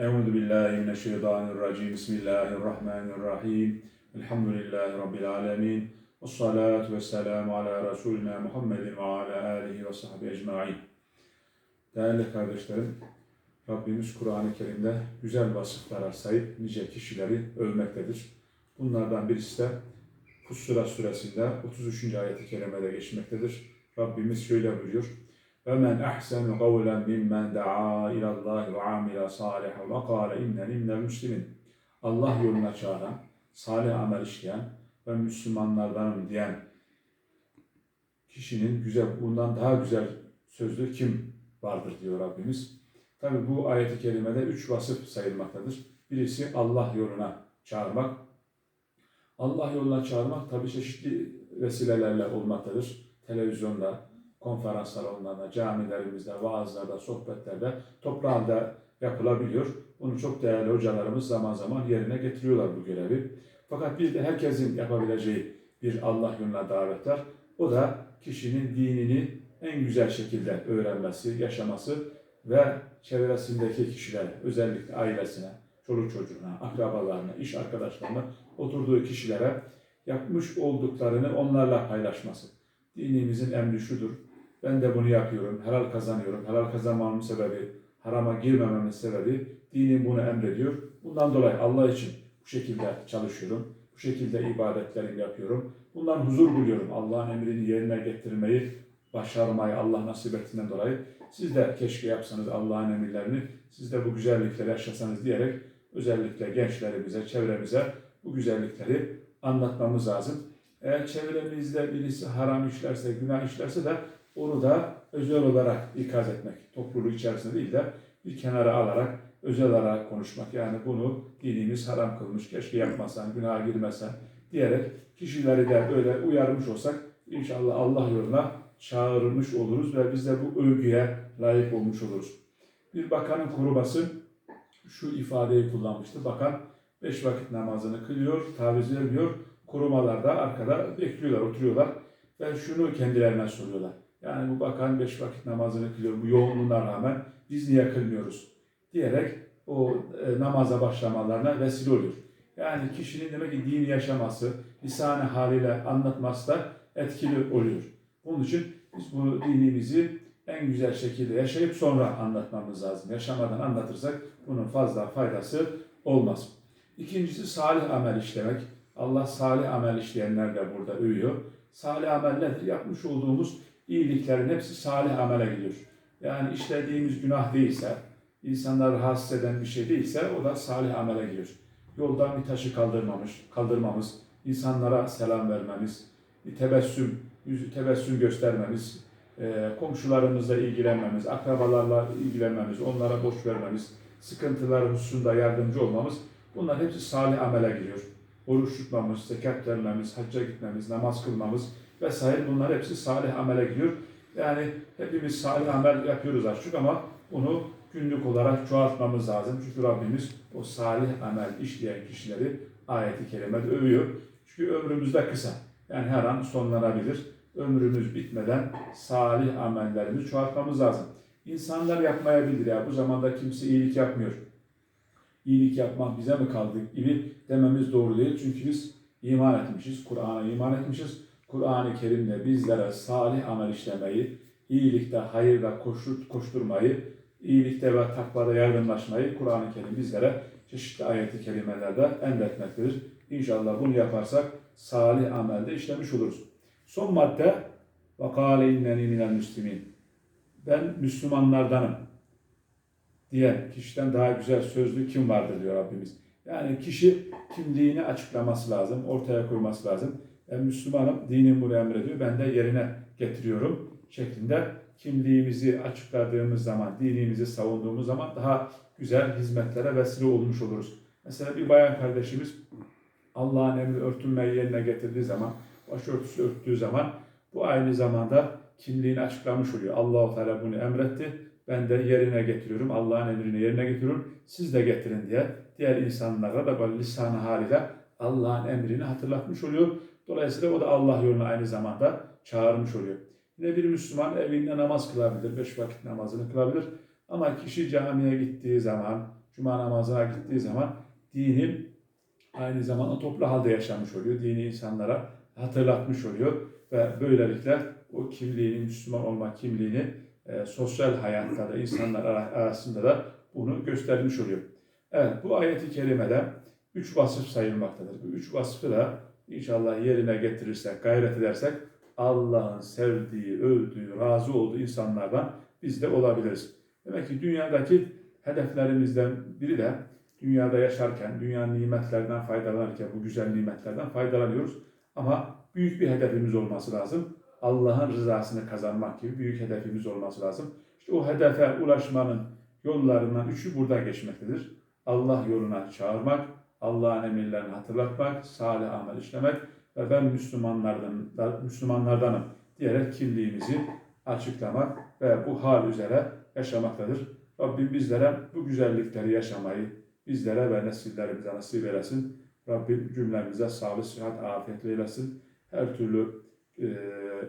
Euzu billahi mineşşeytanirracim. Bismillahirrahmanirrahim. Elhamdülillahi rabbil alamin. Ves salatu vesselamu ala resulina Muhammedin ve ala alihi ve sahbihi ecmaîn. Değerli kardeşlerim, Rabbimiz Kur'an-ı Kerim'de güzel vasıflara sahip nice kişileri övmektedir. Bunlardan birisi de Fussilet suresinde 33. ayet-i kerimede geçmektedir. Rabbimiz şöyle buyuruyor. وَمَنْ أَحْسَنُ قَوْلًا مِمَّنْ دَعَا إِلَى اللّٰهِ وَعَمِلَ صَالِحًا وَقَالَ اِنَّنِي مِنَ الْمُسْلِمِينَ Allah yoluna çağıran, salih amel işleyen ve Müslümanlardanım diyen kişinin güzel, bundan daha güzel sözlü kim vardır diyor Rabbimiz. Tabi bu ayet-i kerimede üç vasıf sayılmaktadır. Birisi Allah yoluna çağırmak. Allah yoluna çağırmak tabi çeşitli vesilelerle olmaktadır. Televizyonda, konferans salonlarında, camilerimizde, vaazlarda, sohbetlerde, halde yapılabiliyor. Bunu çok değerli hocalarımız zaman zaman yerine getiriyorlar bu görevi. Fakat bir de herkesin yapabileceği bir Allah yoluna davet var. O da kişinin dinini en güzel şekilde öğrenmesi, yaşaması ve çevresindeki kişilere, özellikle ailesine, çoluk çocuğuna, akrabalarına, iş arkadaşlarına, oturduğu kişilere yapmış olduklarını onlarla paylaşması. Dinimizin emri şudur. Ben de bunu yapıyorum, helal kazanıyorum. Helal kazanmamın sebebi, harama girmememin sebebi dinim bunu emrediyor. Bundan dolayı Allah için bu şekilde çalışıyorum. Bu şekilde ibadetlerimi yapıyorum. Bundan huzur buluyorum. Allah'ın emrini yerine getirmeyi, başarmayı Allah nasip ettiğinden dolayı. Siz de keşke yapsanız Allah'ın emirlerini, siz de bu güzellikleri yaşasanız diyerek özellikle gençlerimize, çevremize bu güzellikleri anlatmamız lazım. Eğer çevremizde birisi haram işlerse, günah işlerse de onu da özel olarak ikaz etmek. Topluluğu içerisinde değil de bir kenara alarak özel olarak konuşmak. Yani bunu dinimiz haram kılmış, keşke yapmasan, günaha girmesen diyerek kişileri de böyle uyarmış olsak inşallah Allah yoluna çağırmış oluruz ve biz de bu övgüye layık olmuş oluruz. Bir bakanın koruması şu ifadeyi kullanmıştı. Bakan beş vakit namazını kılıyor, taviz vermiyor. Korumalar da arkada bekliyorlar, oturuyorlar ve şunu kendilerine soruyorlar. Yani bu bakan beş vakit namazını kılıyor, bu yoğunluğuna rağmen biz niye kılmıyoruz diyerek o e, namaza başlamalarına vesile oluyor. Yani kişinin demek ki dini yaşaması, lisan haliyle anlatması da etkili oluyor. Bunun için biz bu dinimizi en güzel şekilde yaşayıp sonra anlatmamız lazım. Yaşamadan anlatırsak bunun fazla faydası olmaz. İkincisi salih amel işlemek. Allah salih amel işleyenler de burada övüyor. Salih amel nedir? Yapmış olduğumuz iyiliklerin hepsi salih amele gidiyor. Yani işlediğimiz günah değilse, insanları rahatsız eden bir şey değilse o da salih amele giriyor. Yoldan bir taşı kaldırmamış, kaldırmamız, insanlara selam vermemiz, bir tebessüm, yüzü tebessüm göstermemiz, e, komşularımızla ilgilenmemiz, akrabalarla ilgilenmemiz, onlara borç vermemiz, sıkıntılar hususunda yardımcı olmamız bunlar hepsi salih amele giriyor. Oruç tutmamız, zekat vermemiz, hacca gitmemiz, namaz kılmamız vesaire bunlar hepsi salih amele giriyor. Yani hepimiz salih amel yapıyoruz artık ama bunu günlük olarak çoğaltmamız lazım. Çünkü Rabbimiz o salih amel işleyen kişileri ayeti kerimede övüyor. Çünkü ömrümüz de kısa. Yani her an sonlanabilir. Ömrümüz bitmeden salih amellerimizi çoğaltmamız lazım. İnsanlar yapmayabilir ya. Bu zamanda kimse iyilik yapmıyor. İyilik yapmak bize mi kaldı gibi dememiz doğru değil. Çünkü biz iman etmişiz. Kur'an'a iman etmişiz. Kur'an-ı Kerim'de bizlere salih amel işlemeyi, iyilikte, hayırda koştur, koşturmayı, iyilikte ve takvada yardımlaşmayı Kur'an-ı Kerim bizlere çeşitli ayeti kerimelerde emretmektedir. İnşallah bunu yaparsak salih amelde işlemiş oluruz. Son madde وَقَالَ اِنَّنِي مِنَ الْمُسْلِمِينَ Ben Müslümanlardanım diyen kişiden daha güzel sözlü kim vardır diyor Rabbimiz. Yani kişi kimliğini açıklaması lazım, ortaya koyması lazım. Müslümanım, dinim bunu emrediyor, ben de yerine getiriyorum şeklinde kimliğimizi açıkladığımız zaman, dinimizi savunduğumuz zaman daha güzel hizmetlere vesile olmuş oluruz. Mesela bir bayan kardeşimiz Allah'ın emri örtünmeyi yerine getirdiği zaman, başörtüsü örttüğü zaman bu aynı zamanda kimliğini açıklamış oluyor. Allahu Teala bunu emretti. Ben de yerine getiriyorum. Allah'ın emrini yerine getiriyorum. Siz de getirin diye diğer insanlara da böyle lisanı haliyle Allah'ın emrini hatırlatmış oluyor. Dolayısıyla o da Allah yoluna aynı zamanda çağırmış oluyor. Yine bir Müslüman evinde namaz kılabilir, beş vakit namazını kılabilir. Ama kişi camiye gittiği zaman, cuma namazına gittiği zaman dini aynı zamanda toplu halde yaşamış oluyor. Dini insanlara hatırlatmış oluyor ve böylelikle o kimliğini, Müslüman olma kimliğini e, sosyal hayatta da insanlar ara- arasında da bunu göstermiş oluyor. Evet bu ayeti kerimede üç vasıf sayılmaktadır. Bu üç vasfı da inşallah yerine getirirsek, gayret edersek Allah'ın sevdiği, övdüğü, razı olduğu insanlardan biz de olabiliriz. Demek ki dünyadaki hedeflerimizden biri de dünyada yaşarken, dünya nimetlerinden faydalanırken, bu güzel nimetlerden faydalanıyoruz. Ama büyük bir hedefimiz olması lazım. Allah'ın rızasını kazanmak gibi büyük hedefimiz olması lazım. İşte o hedefe ulaşmanın yollarından üçü burada geçmektedir. Allah yoluna çağırmak, Allah'ın emirlerini hatırlatmak, salih amel işlemek ve ben Müslümanlardan, da- Müslümanlardanım diyerek kimliğimizi açıklamak ve bu hal üzere yaşamaktadır. Rabbim bizlere bu güzellikleri yaşamayı bizlere ve nesillerimize nasip eylesin. Rabbim cümlemize sağlık, sıhhat, afiyet eylesin. Her türlü e,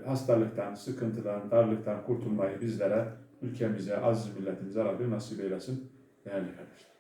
hastalıktan, sıkıntıdan, darlıktan kurtulmayı bizlere, ülkemize, aziz milletimize Rabbim nasip eylesin. Değerli kardeşler.